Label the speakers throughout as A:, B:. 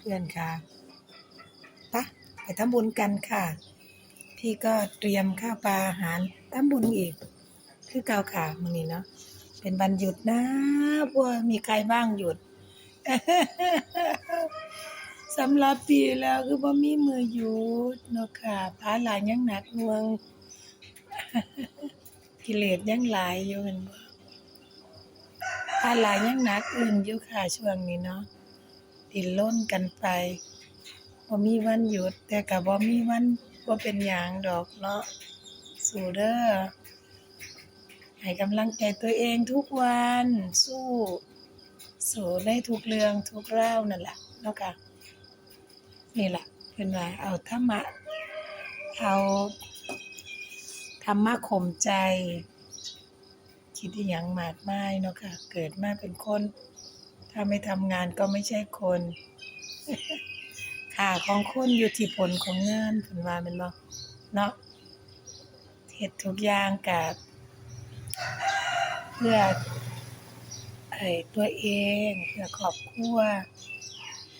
A: เพื่อนๆค่ะปะไปทำบุญกันค่ะ พี่ก็เตรียมข้าวปลาอาหารทำบุญอีก คือเก่าค่ะมื้อนี้เนาะเป็นวันหยุดนะบัวมีใครบ้างหยุดสำหรับปีแล้วคือบ่มีมือหยุดเนาะค่ะภาระยังหนักหน่วงกิเลสยังหลายอยู่แม่นบ่ภาระยังหนักอึ้งอยู่ค่ะช่วงนี้เนาะ ดิ้นรนกันไปบ่มีวันหยุด แต่ก็บ่มีวันบ่เป็นหยังดอกเนาะสู้เด้อให้กำลังใจตัวเองทุกวัน สู้สู้ได้ทุกเรื่องทุกเราวนั่นแหละเนาะค่ะนี่แหละเป็นว่าเอาธรรมะเอาธรรมะข่มใจ คิดอย่างมากมายเนาะค่ะ เกิดมาเป็นคน ถ้าไม่ทำงานก็ไม่ใช่คน ค่าของคนอยู่ที่ผลของงานผลว่ามันบ่เนาะเฮ็ดทุกอย่างกับเพื่อไอ้ตัวเองเพื่อครอบครัว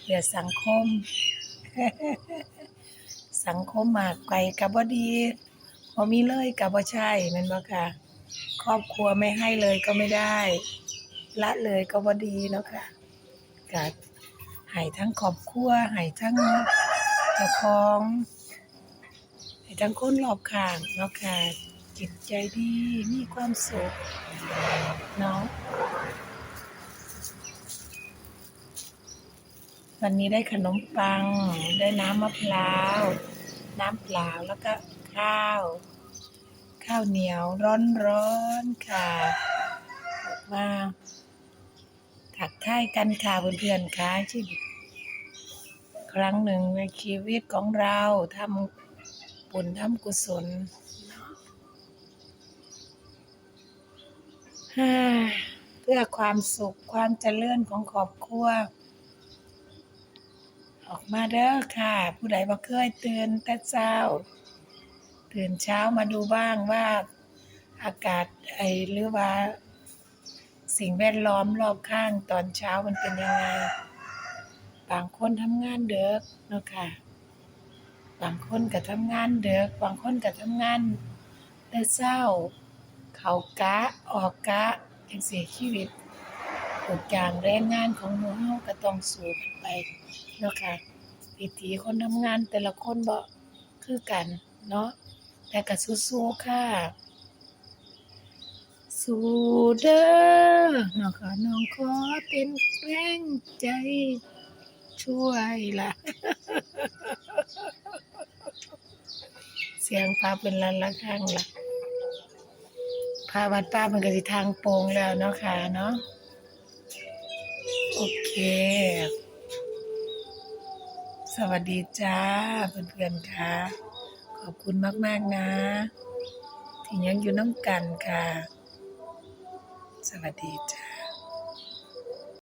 A: เพื่อสังคม สังคมมากไปก็บ่ดีบ่มีเลยก็บ่ใช่ม่นบ่ค่ะ ครอบครัวไม่ให้เลยก็ไม่ได้ ละเลยก็บ่ดีเนาะค่ะก็ให้ทั้งครอบครัวให้ทั้งเจ้าของให้ทั้งคนรอบข้างเนาะค่ะจิตใจดีมีความสุขเนาะวันนี้ได้ขนมปัง ได้น้ำมะพร้าว น้ำเปล่าแล้วก็ข้าว ข้าวเหนียวร้อนๆค่ะออกมา ถักทายกันค่ะเพื่อนๆค่ะชีวิตครั้งหนึ่งในชีวิตของเราทำบุญทำกุศลฮ่าเพื่อความสุขความเจริญของครอบครัว ออกมาเด้อค่ะ ผู้ใดบ่เคยตื่นแต่เช้า ตื่นเช้ามาดูบ้างว่าอากาศไอหรือว่า สิ่งแวดล้อมรอบข้างตอนเช้ามันเป็นยังไง บางคนทำงานเด็กเนาะค่ะ บางคนก็ทำงานเด็ก บางคนก็ทำงานแต่เช้า เขากะออกกะจังซี่ชีวิตทุกอย่างแรงงานของหมู่เฮาก็ต้องสู้กันไปเนาะค่ะวิถีคนทำงานแต่ละคนบ่คือกันเนาะแต่ก็สู้ๆค่ะ สู้เด้อน้องขอน้องขอเป็นแรงใจ ช่วยล่ะ เสียงป้าเป็นลันละข้างล่ะพาวัดป้ามันก็สิทางโปงแล้วเนาะค่ะเนาะโอเค สวัสดีจ้าเพื่อนๆค่ะ ขอบคุณมาก ๆ นะที่ยังอยู่น้ำกันค่ะ สวัสดีจ้า